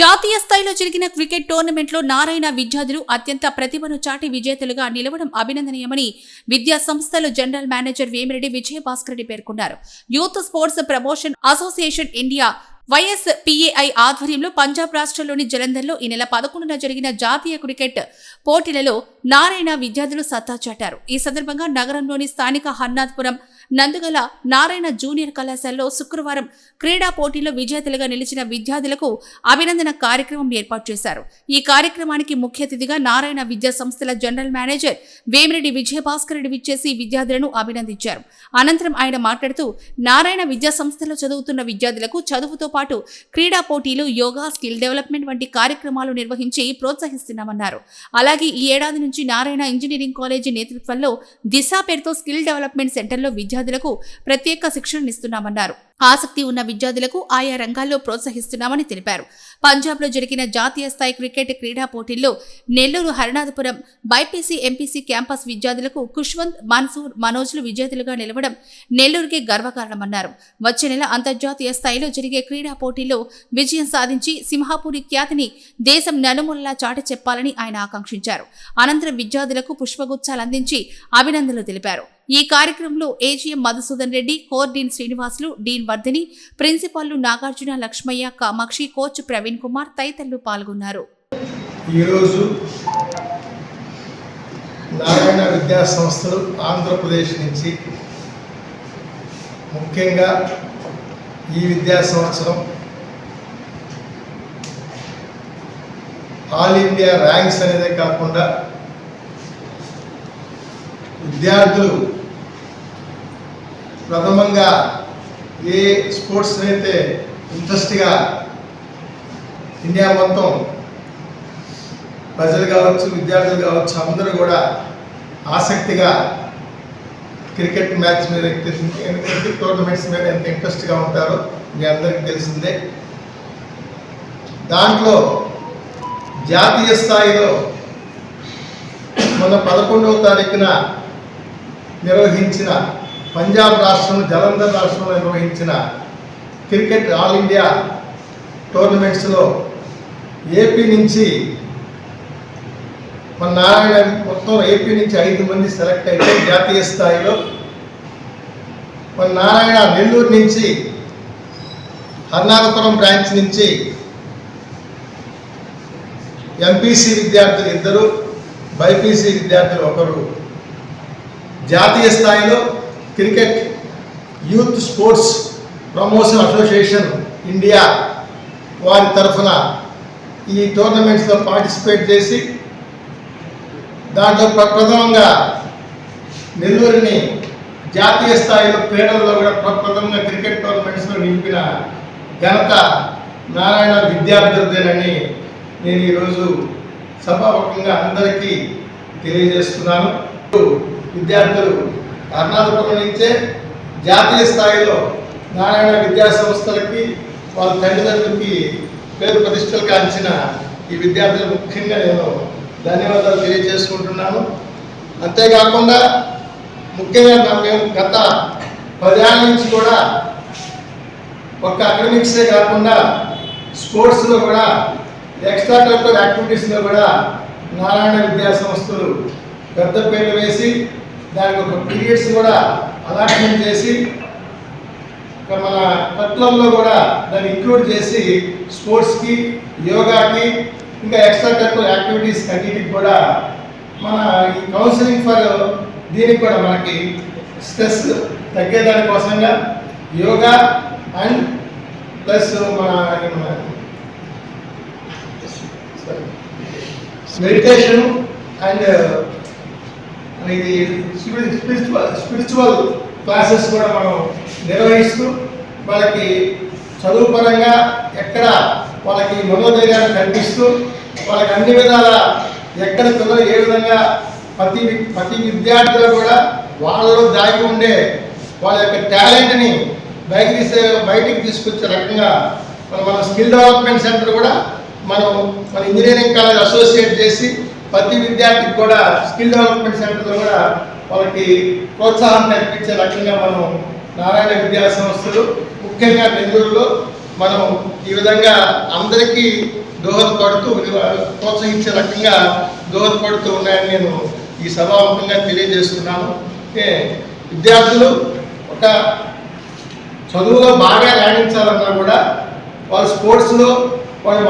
జాతీయ స్థాయిలో జరిగిన క్రికెట్ టోర్నమెంట్లో నారాయణ విద్యార్థులు అత్యంత ప్రతిభను చాటి విజేతలుగా నిలవడం అభినందనీయమని విద్యా సంస్థల జనరల్ మేనేజర్ వేమిరెడ్డి విజయభాస్కర్ రెడ్డి పేర్కొన్నారు. Youth sports promotion association India YSPAI ఆధ్వర్యంలో పంజాబ్ రాష్ట్రంలోని జలంధర్లో ఈ నెల పదకొండున జరిగిన జాతీయ క్రికెట్ పోటీలలో నారాయణ విద్యార్థులు సత్తా చాటారు. ఈ సందర్భంగా నగరంలోని స్థానిక హర్నాథ్పురం నందుగల నారాయణ జూనియర్ కళాశాలలో శుక్రవారం క్రీడా పోటీలో విజేతలుగా నిలిచిన విద్యార్థులకు అభినందన కార్యక్రమం ఏర్పాటు చేశారు. ఈ కార్యక్రమానికి ముఖ్య అతిథిగా నారాయణ విద్యా సంస్థల జనరల్ మేనేజర్ వేమిరెడ్డి విజయభాస్కర్ రెడ్డి విచ్చేసి విద్యార్థులను అభినందించారు. అనంతరం ఆయన మాట్లాడుతూ నారాయణ విద్యా సంస్థలో చదువుతున్న విద్యార్థులకు చదువుతో పాటు క్రీడా పోటీలు యోగా స్కిల్ డెవలప్మెంట్ వంటి కార్యక్రమాలు నిర్వహించి ప్రోత్సహిస్తున్నామన్నారు. అలాగే ఈ ఏడాది నుంచి నారాయణ ఇంజనీరింగ్ కాలేజీ నేతృత్వంలో దిశ పేరుతో స్కిల్ డెవలప్మెంట్ సెంటర్లో విద్యార్థులకు ప్రత్యేక శిక్షణనిస్తున్నామన్నారు. ఆసక్తి ఉన్న విద్యార్థులకు ఆయా రంగాల్లో ప్రోత్సహిస్తున్నామని తెలిపారు. పంజాబ్లో జరిగిన జాతీయ స్థాయి క్రికెట్ క్రీడా పోటీల్లో Nellore Harinathapuram BiPC MPC campus విద్యార్థులకు కుష్వంత్ మన్సూర్ మనోజ్లు విజేతలుగా నిలవడం నెల్లూరుకి గర్వకారణమన్నారు. వచ్చే నెల అంతర్జాతీయ స్థాయిలో జరిగే క్రీడా పోటీల్లో విజయం సాధించి సింహాపూరి ఖ్యాతిని దేశం నలుమూలలా చాటి చెప్పాలని ఆయన ఆకాంక్షించారు. అనంతరం విద్యార్థులకు పుష్పగుచ్చాలు అందించి అభినందనలు తెలిపారు. ఈ కార్యక్రమంలో AGM Madhusudan Reddy core dean Srinivasulu dean Vardhini ప్రిన్సిపాల్లు Nagarjuna Lakshmaiah Kamakshi coach Praveen Kumar తదితరులు పాల్గొన్నారు. ఈరోజు నారాయణ విద్యా సంస్థలు ఆంధ్రప్రదేశ్ నుంచి ముఖ్యంగా ఈ విద్యా సంవత్సరం ఆల్ ఇండియా ర్యాంక్స్ అనేదే కాకుండా విద్యార్థులు ప్రథమంగా ఏ స్పోర్ట్స్ అయితే ఇంట్రెస్ట్గా ఇండియా మొత్తం ప్రజలు కావచ్చు విద్యార్థులు కావచ్చు అందరూ కూడా ఆసక్తిగా క్రికెట్ మ్యాచ్ మీద క్రికెట్ టోర్నమెంట్స్ మీద ఎంత ఇంట్రెస్ట్గా ఉంటారో మీ అందరికీ తెలిసిందే. దాంట్లో జాతీయ స్థాయిలో మొన్న పదకొండవ తారీఖున నిర్వహించిన పంజాబ్ రాష్ట్రం జలంధర్ రాష్ట్రంలో నిర్వహించిన క్రికెట్ ఆల్ ఇండియా టోర్నమెంట్స్లో ఏపీ నుంచి మన నారాయణ మొత్తం ఏపీ నుంచి ఐదు మంది సెలెక్ట్ అయితే జాతీయ స్థాయిలో మన నారాయణ నెల్లూరు నుంచి హర్నాథపురం బ్రాంచ్ నుంచి ఎంపీసీ విద్యార్థులు ఇద్దరు బైపీసీ విద్యార్థులు ఒకరు. జాతీయ స్థాయిలో cricket youth sports promotion association India వారి తరఫున ఈ టోర్నమెంట్స్లో పార్టిసిపేట్ చేసి దాంట్లో ప్రప్రథమంగా నెల్లూరుని జాతీయ స్థాయిలో క్రీడల్లో కూడా ప్రప్రథమంగా క్రికెట్ టోర్నమెంట్స్లో నింపిన ఘనత నారాయణ విద్యార్థులదేనని నేను ఈరోజు సభాముఖంగా అందరికీ తెలియజేస్తున్నాను. విద్యార్థులు కర్ణాటకపురం నుంచే జాతీయ స్థాయిలో నారాయణ విద్యా సంస్థలకి వాళ్ళ తల్లిదండ్రులకి పేరు ప్రతిష్టలు కాల్చిన ఈ విద్యార్థులు ముఖ్యంగా నేను ధన్యవాదాలు తెలియజేసుకుంటున్నాను. అంతేకాకుండా ముఖ్యంగా మేము గత పదేళ్ళ నుంచి కూడా ఒక అకాడమిక్సే కాకుండా స్పోర్ట్స్లో కూడా ఎక్స్ట్రా కరికులర్ యాక్టివిటీస్లో కూడా నారాయణ విద్యా సంస్థలు పెద్దపీట వేసి దానికి ఒక పీరియడ్స్ కూడా అలాట్మెంట్ చేసి మన పట్లంలో కూడా దాన్ని ఇంక్లూడ్ చేసి స్పోర్ట్స్కి యోగాకి ఇంకా ఎక్స్ట్రా కరికులర్ యాక్టివిటీస్ అన్నిటికి కూడా మన ఈ కౌన్సిలింగ్ ఫర్ దీనికి కూడా మనకి స్ట్రెస్ తగ్గేదాని కోసంగా యోగా అండ్ ప్లస్ మన మెడిటేషన్ అండ్ ఇది స్పిరిచువల్ స్పిరిచువల్ క్లాసెస్ కూడా మనం నిర్వహిస్తూ వాళ్ళకి చదువు పరంగా ఎక్కడ వాళ్ళకి మనోధైర్యాన్ని కల్పిస్తూ వాళ్ళకి అన్ని విధాల ఎక్కడ పిల్లలు ఏ విధంగా ప్రతి ప్రతి విద్యార్థులు కూడా వాళ్ళలో దాగి ఉండే వాళ్ళ యొక్క టాలెంట్ని బయట తీసే బయటికి తీసుకొచ్చే రకంగా మన మన స్కిల్ డెవలప్మెంట్ సెంటర్ కూడా మనం మన ఇంజనీరింగ్ కాలేజ్ అసోసియేట్ చేసి ప్రతి విద్యార్థికి కూడా స్కిల్ డెవలప్మెంట్ సెంటర్లో కూడా వాళ్ళకి ప్రోత్సాహం కల్పించే లక్ష్యంగా మనం నారాయణ విద్యా సంస్థలు ముఖ్యంగా నెల్లూరులో మనం ఈ విధంగా అందరికీ దోహదపడుతూ ప్రోత్సహించే రకంగా దోహదపడుతూ ఉన్నాయని నేను ఈ సభాముఖంగా తెలియజేస్తున్నాను. విద్యార్థులు ఒక చదువులో బాగా రాణించాలన్నా కూడా వాళ్ళ స్పోర్ట్స్లో వాళ్ళ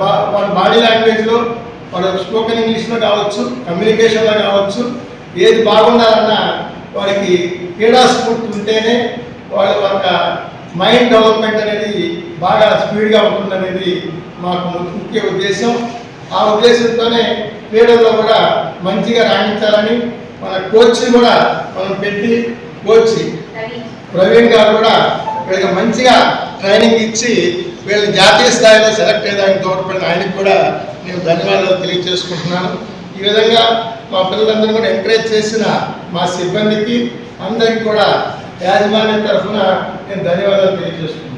బా- వాళ్ళ బాడీ లాంగ్వేజ్లో వాళ్ళ స్పోకెన్ ఇంగ్లీష్లో కావచ్చు కమ్యూనికేషన్లో కావచ్చు ఏది బాగుండాలన్నా వారికి క్రీడా స్ఫూర్తి ఉంటేనే వాళ్ళ యొక్క మైండ్ డెవలప్మెంట్ అనేది బాగా స్పీడ్గా ఉంటుందనేది మాకు ముఖ్య ఉద్దేశం. ఆ ఉద్దేశంతోనే క్రీడల్లో కూడా మంచిగా రాణించాలని మన కోచ్ని కూడా మనం పెట్టి కోచ్ ప్రవీణ్ గారు కూడా వీళ్ళకి మంచిగా ట్రైనింగ్ ఇచ్చి వీళ్ళని జాతీయ స్థాయిలో సెలెక్ట్ అయ్యేదానికి తోడ్పడిన ఆయనకి కూడా నేను ధన్యవాదాలు తెలియజేసుకుంటున్నాను. ఈ విధంగా మా పిల్లలందరూ కూడా ఎంకరేజ్ చేసిన మా సిబ్బందికి అందరికీ కూడా యాజమాన్యం తరఫున నేను ధన్యవాదాలు తెలియజేసుకుంటున్నాను